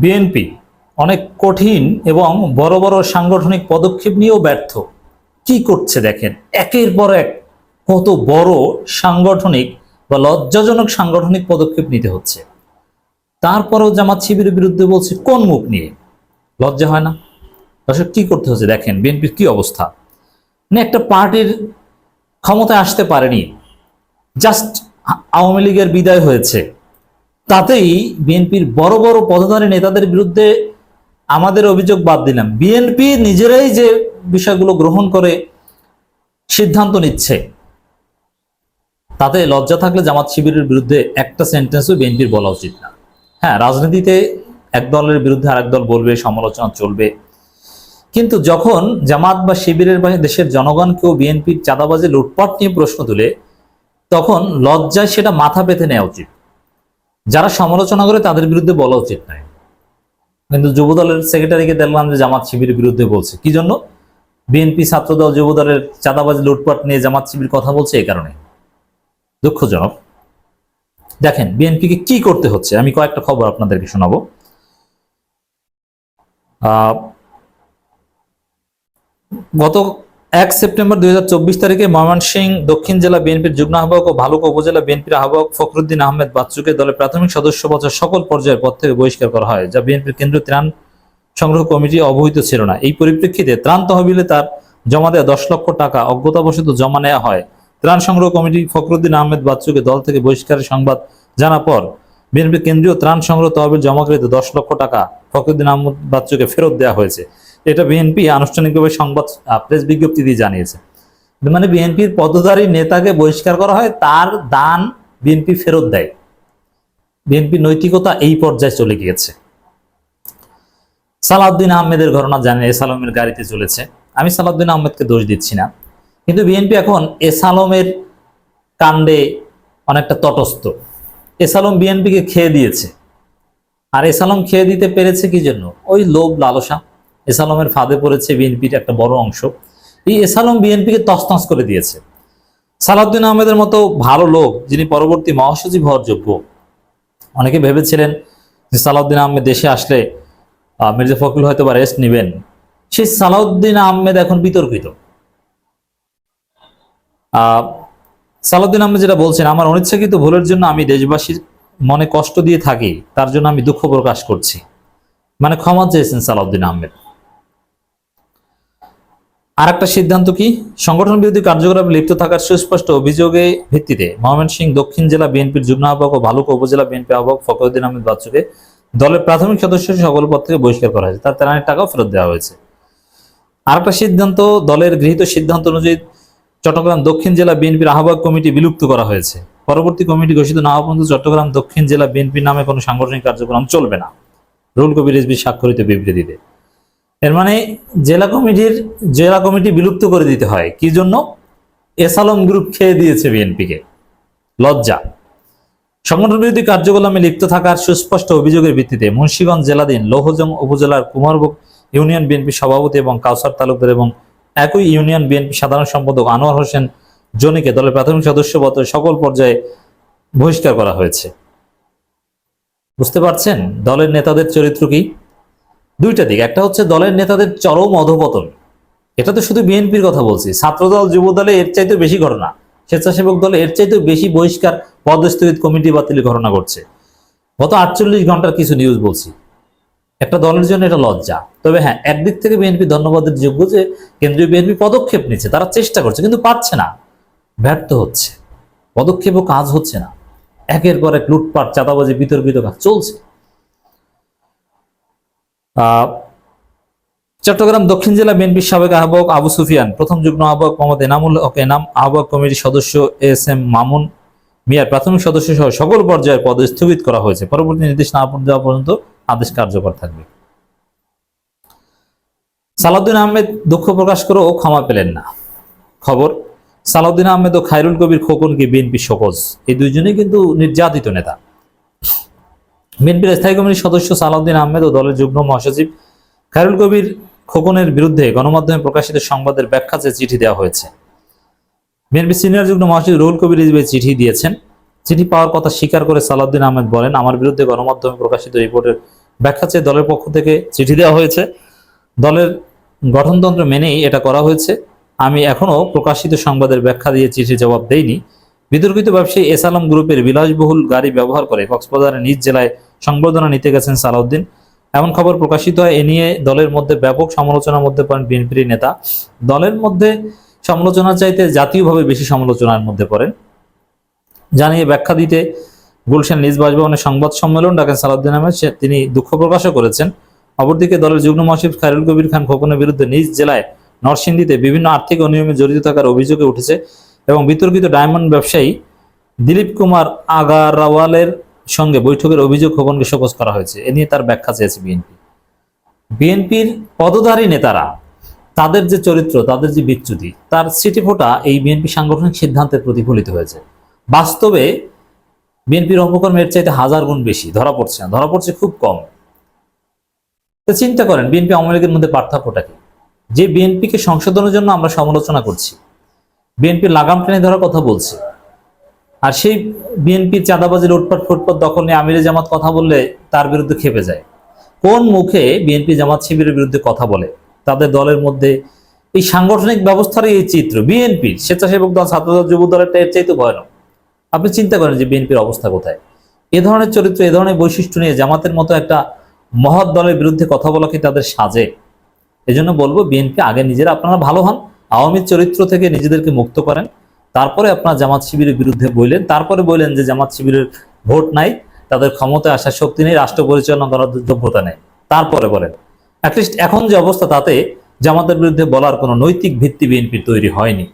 BNP অনেক কঠিন এবং বড় বড় সাংগঠনিক পদক্ষেপ নিয়েও ব্যর্থ। কি করছে দেখেন? একের পর এক কত বড় সাংগঠনিক বা লজ্জাজনক সাংগঠনিক পদক্ষেপ নিতে হচ্ছে। তারপরেও জামাত শিবিরের বিরুদ্ধে বলছে, কোন মুখ নিয়ে? লজ্জা হয় না? দর্শক, কি করতে হচ্ছে দেখেন, বিএনপির কি অবস্থা? মানে একটা পার্টির ক্ষমতায় আসতে পারেনি, জাস্ট আওয়ামী লীগের বিদায় হয়েছে। তাতেই বিএনপির বড় বড় পদধারী নেতাদের বিরুদ্ধে আমাদের অভিযোগ বাদ দিলাম। বিএনপি নিজেরাই যে বিষয়গুলো গ্রহণ করে সিদ্ধান্ত নিচ্ছে, তাতে লজ্জা থাকলে জামাত শিবিরের বিরুদ্ধে একটা সেন্টেন্সও বিএনপির বলা উচিত না। হ্যাঁ রাজনীতিতে এক দলের বিরুদ্ধে আরেক দল বলবে, সমালোচনা চলবে। কিন্তু যখন জামাত বা শিবিরের বা দেশের জনগণকেও বিএনপির চাঁদাবাজি, লুটপাট নিয়ে প্রশ্ন তুলে, তখন লজ্জায় সেটা মাথা পেতে নেওয়া উচিত। যারা সমালোচনা করে তাদের বিরুদ্ধে বলা উচিত নয় কিন্তু যুবদলের সেক্রেটারিকে দেখলাম যে জামাত শিবিরের বিরুদ্ধে বলছে। কি জন্য? বিএনপি ছাত্রদল যুবদলের চাঁদাবাজি, লুটপাট নিয়ে জামাত শিবির কথা বলছে এই কারণে। দুঃখজনক। দেখেন বিএনপিকে কি করতে হচ্ছে? আমি কয়েকটা খবর আপনাদেরকে শোনাবো। গত এক সেপ্টেম্বর দুই তারিখে ময়মনসিংহ দক্ষিণ জেলা বিএনপির যুগ্ম আহ্বায়ক ও ভালুকা উপজেলা বিএনপির আহ্বায়ক ফখরুদ্দিন আহমেদ বাচ্চুকে দলের প্রাথমিক সদস্য পদের সকল পর্যায়ের পদ থেকে বহিষ্কার করা হয়, যা বিএনপির কেন্দ্রীয় ত্রাণ সংগ্রহ কমিটি অবহিত ছিল না। এই পরিপ্রেক্ষিতে ত্রাণ তহবিলে তার জমা দেওয়া দশ লক্ষ টাকা অজ্ঞতাবশত জমা নেওয়া হয়। ত্রাণ সংগ্রহ কমিটি ফখরুদ্দিন আহমেদ বাচ্চুকে দল থেকে বহিষ্কারের সংবাদ জানা পর বিএনপির কেন্দ্রীয় ত্রাণ সংগ্রহ তহবিল জমাকৃত দশ লক্ষ টাকা ফখরুদ্দিন আহমেদ বাচ্চুকে ফেরত দেওয়া হয়েছে। এটা বিএনপি আনুষ্ঠানিকভাবে সংবাদ প্রেস বিজ্ঞপ্তি দিয়ে জানিয়েছে। মানে বিএনপির পদধারী নেতাকে বহিষ্কার করা হয়, তার দান বিএনপি ফেরত দেয়। বিএনপি নৈতিকতা এই পর্যায়ে চলে গিয়েছে। সালাউদ্দিন আহমেদের ঘটনা জানেন এসালমের গাড়িতে চলেছে। আমি সালাউদ্দিন আহমেদকে দোষ দিচ্ছি না। কিন্তু বিএনপি এখন এসালমের কাণ্ডে অনেকটা তটস্থ। এসালম বিএনপিকে খেয়ে দিয়েছে। আর এসালম খেয়ে দিতে পেরেছে কি জন্য? ওই লোভ লালসা। এসালমের ফাঁদে পড়েছে বিএনপির একটা বড় অংশ। এই এসালম বিএনপিকে তছনছ করে দিয়েছে। সালাউদ্দিন আহমেদের মতো ভালো লোক যিনি পরবর্তী মহাসচিব হওয়ার যোগ্য, অনেকে ভেবেছিলেন যে সালাউদ্দিন আহমেদ দেশে আসলে মির্জা ফখরুল হয়তো বা রেস্ট নেবেন। সেই সালাউদ্দিন আহমেদ এখন বিতর্কিত। সালাউদ্দিন আহমেদ যেটা বলছেন, আমার অনিচ্ছাকৃত ভুলের জন্য আমি দেশবাসীর মনে কষ্ট দিয়ে থাকি, তার জন্য আমি দুঃখ প্রকাশ করছি। মানে ক্ষমা চেয়েছেন সালাউদ্দিন আহমেদ। আর একটা সিদ্ধান্ত কি? সংগঠন বিরোধী কার্যকলাপে লিপ্ত থাকার সুস্পষ্ট অভিযোগে ভিত্তিতে ময়মনসিংহ দক্ষিণ জেলা বিএনপির যুগ্ম আহ্বায়ক ও ভালুকা উপজেলা বিএনপি আহ্বায়ক ফখরুদ্দিন আহমেদ বাচ্চুকে দলের প্রাথমিক সদস্য সকল পদ থেকে বহিষ্কার করা হয়েছে। তার তেরানির টাকাও ফেরত দেওয়া হয়েছে। আর একটা সিদ্ধান্ত, দলের গৃহীত সিদ্ধান্ত অনুযায়ী চট্টগ্রাম দক্ষিণ জেলা বিএনপির আহ্বায়ক কমিটি বিলুপ্ত করা হয়েছে। পরবর্তী কমিটি ঘোষিত না হওয়া পর্যন্ত চট্টগ্রাম দক্ষিণ জেলা বিএনপির নামে কোনো সাংগঠনিক কার্যক্রম চলবে না। রুল কবির রিজভি স্বাক্ষরিত বিবৃতিতে। এর মানে জেলা কমিটির, জেলা কমিটি বিলুপ্ত করে দিতে হয়। কি জন্য? এসালম গ্রুপ খেয়ে দিয়েছে বিএনপিকে। লজ্জা। সংগঠন বিরোধী কার্যকলামে লিপ্ত থাকার সুস্পষ্ট অভিযোগের ভিত্তিতে মুন্সিগঞ্জ জেলাধীন লৌহজং উপজেলার কুমারবুক ইউনিয়ন বিএনপি সভাপতি এবং কাউসার তালুকদার এবং একই ইউনিয়ন বিএনপি সাধারণ সম্পাদক আনোয়ার হোসেন জনিকে দলের প্রাথমিক সদস্য পদ সকল পর্যায়ে বহিষ্কার করা হয়েছে। বুঝতে পারছেন? দলের নেতাদের চরিত্র কি? দুইটা দিক। একটা হচ্ছে দলের নেতাদের চরম অধপতন। এটা তো শুধু বিএনপির কথা বলছি। ছাত্রদল, যুবদলে এর চাইতে বেশি ঘটনা। স্বেচ্ছাসেবক দলে এর চাইতে বেশি বহিষ্কার পদস্থিত কমিটি বাতিলের ঘটনা ঘটছে। গত আটচল্লিশ ঘণ্টার কিছু নিউজ বলছি। একটা দলের জন্য এটা লজ্জা। তবে হ্যাঁ একদিক থেকে বিএনপি ধন্যবাদের যোগ্য যে কেন্দ্রীয় বিএনপি পদক্ষেপ নিচ্ছে, তারা চেষ্টা করছে, কিন্তু পারছে না। ব্যর্থ হচ্ছে। পদক্ষেপও কাজ হচ্ছে না। একের পর এক লুটপাট, চাঁদাবাজি, বিতর্কিত কাজ চলছে। চট্টগ্রাম দক্ষিণ জেলা বিএনপির সাবেক আহ্বায়ক আবু সুফিয়ান, প্রথম যুগ্ম আহ্বায়ক মোহাম্মদ এনামুল হক এনাম আহ্বায়ক কমিটির সদস্য এস এম মামুন মিয়ার প্রাথমিক সদস্য সহ সকল পর্যায়ের পদ স্থগিত করা হয়েছে। পরবর্তী নির্দেশ না দেওয়া পর্যন্ত আদেশ কার্যকর থাকবে। সালাউদ্দিন আহমেদ দুঃখ প্রকাশ করে ও ক্ষমা পেলেন না। খবর, সালাউদ্দিন আহমেদ ও খায়রুল কবির খোকনকে বিএনপি শোকজ এই দুইজনেই কিন্তু নির্যাতিত নেতা। বিএনপির স্থায়ী কমিটির সদস্য সালাউদ্দিন আহমেদ ও দলের যুগ্ম মহাসচিব খায়রুল কবির খোকনের বিরুদ্ধে গণমাধ্যমে প্রকাশিত সংবাদের ব্যাখ্যা চেয়ে চিঠি দেওয়া হয়েছে। বিএনপি সিনিয়র যুগ্ম মহাসচিব রুহুল কবির রিজভি চিঠি দিয়েছেন, চিঠি পাওয়ার কথা স্বীকার করে সালাউদ্দিন আহমেদ বলেন, আমার বিরুদ্ধে গণমাধ্যমে প্রকাশিত রিপোর্টের ব্যাখ্যা চেয়ে দলের পক্ষ থেকে চিঠি দেওয়া হয়েছে। দলের গঠনতন্ত্র মেনেই এটা করা হয়েছে। আমি এখনও প্রকাশিত সংবাদের ব্যাখ্যা দিয়ে চিঠি জবাব দেইনি। বিতর্কিত ব্যবসায়ী এস আলম গ্রুপের বিলাসবহুল গাড়ি ব্যবহার করে কক্সবাজারের নিজ জেলায় সংবর্ধনা নিতে গেছেন সালাউদ্দিন। এমন খবর প্রকাশিত হয়, এ নিয়ে দলের মধ্যে ব্যাপক সমালোচনার মধ্যে পড়েন বিএনপির নেতা। দলের মধ্যে সমালোচনা চাইতে জাতীয়ভাবে বেশি সমালোচনার মধ্যে পড়েন। জানিয়ে ব্যাখ্যা দিতে গুলশান নিজ বাসভবনে সংবাদ সম্মেলন ডাকেন সালাউদ্দিন আহমেদ। তিনি দুঃখ প্রকাশও করেছেন। অপরদিকে দলের যুগ্ম মহাসচিব খায়রুল কবির খান খোকনের বিরুদ্ধে নিজ জেলায় নরসিংদীতে বিভিন্ন আর্থিক অনিয়মে জড়িত থাকার অভিযোগে উঠেছে এবং বিতর্কিত ডায়মন্ড ব্যবসায়ী দিলীপ কুমার আগারওয়ালের সঙ্গে বৈঠকের অভিযোগ খোকনকে শোকজ করা হয়েছে। এ নিয়ে তার ব্যাখ্যা চেয়েছে বিএনপি। বিএনপির পদধারী নেতারা, তাদের যে চরিত্র, তাদের যে বিচ্যুতি, তার সিটি ফোটা এই বিএনপি সাংগঠনিক সিদ্ধান্তে প্রতিফলিত হয়েছে। বাস্তবে বিএনপির অপকর্মের চাইতে হাজার গুণ বেশি ধরা পড়ছে না, ধরা পড়ছে খুব কম। তো চিন্তা করেন, বিএনপি আওয়ামী লীগের মধ্যে পার্থক্যটা কি? যে বিএনপিকে সংশোধনের জন্য আমরা সমালোচনা করছি বিএনপি লাগাম টেনে ধরার কথা বলছে। আর সেই বিএনপি চাঁদাবাজি লুটপাট ফুটপাট দখল নিয়ে আমিরে জামাত কথা বললে তার বিরুদ্ধে খেপে যায়। কোন মুখে বিএনপি জামাত শিবিরের বিরুদ্ধে কথা বলে? তাদের দলের মধ্যে এই সাংগঠনিক ব্যবস্থার এই চিত্র। বিএনপির স্বেচ্ছাসেবক দল, ছাত্রদল যুব দলের এর চাইতে ভয়ানক। আপনি চিন্তা করেন যে বিএনপির অবস্থা কোথায়? এ ধরনের চরিত্র, এ ধরনের বৈশিষ্ট্য নিয়ে জামাতের মতো একটা মহৎ দলের বিরুদ্ধে কথা বলা কি তাদের সাজে? এজন্য বলব, বিএনপি আগে নিজেরা আপনারা ভালো হন। আওয়ামী চরিত্র থেকে নিজেদেরকে মুক্ত করেন। তারপরে আপনার জামাত শিবিরের বিরুদ্ধে বললেন, তারপরে বললেন যে জামাত শিবিরের ভোট নাই, তাদের ক্ষমতায় আসার শক্তি নেই, রাষ্ট্র পরিচালনা করার যোগ্যতা নেই। তারপরে বলেন অ্যাটলিস্ট এখন যে অবস্থা তাতে, জামাতের বিরুদ্ধে বলার কোনো নৈতিক ভিত্তি বিএনপি তৈরি হয়নি।